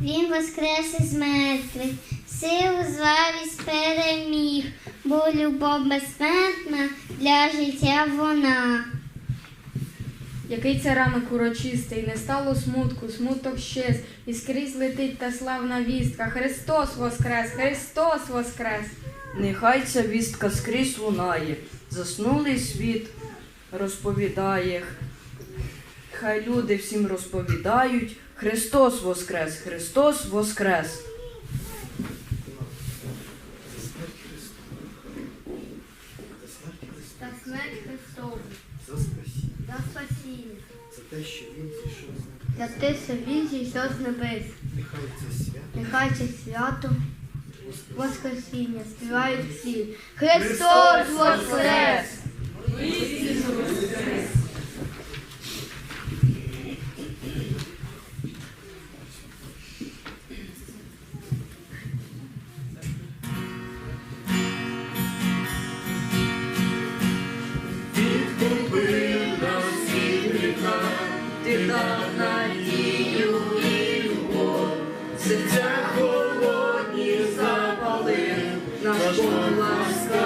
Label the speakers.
Speaker 1: Він воскрес із мертвих, силу звавість переміг, бо любов безсмертна для життя вона.
Speaker 2: Який це ранок урочистий, не стало смутку, смуток щез, і скрізь летить та славна вістка. Христос воскрес, Христос воскрес!
Speaker 3: Нехай ця вістка скрізь лунає, заснулий світ розповідає. Хай люди всім розповідають. Христос воскрес, Христос воскрес.
Speaker 1: Та смерть Христову,
Speaker 4: За спасіння,
Speaker 1: за спасіння,
Speaker 4: за те, що він зійшов з небес.
Speaker 1: за те, що він зійшов з небес.
Speaker 4: Нехай це свято
Speaker 1: Нехай це свято
Speaker 4: Воскресіння.
Speaker 1: Воскресіння співають всі. Христос Воскрес!
Speaker 3: Ти дав надію і любов, серця холодні запали, наш Бог ласкавий.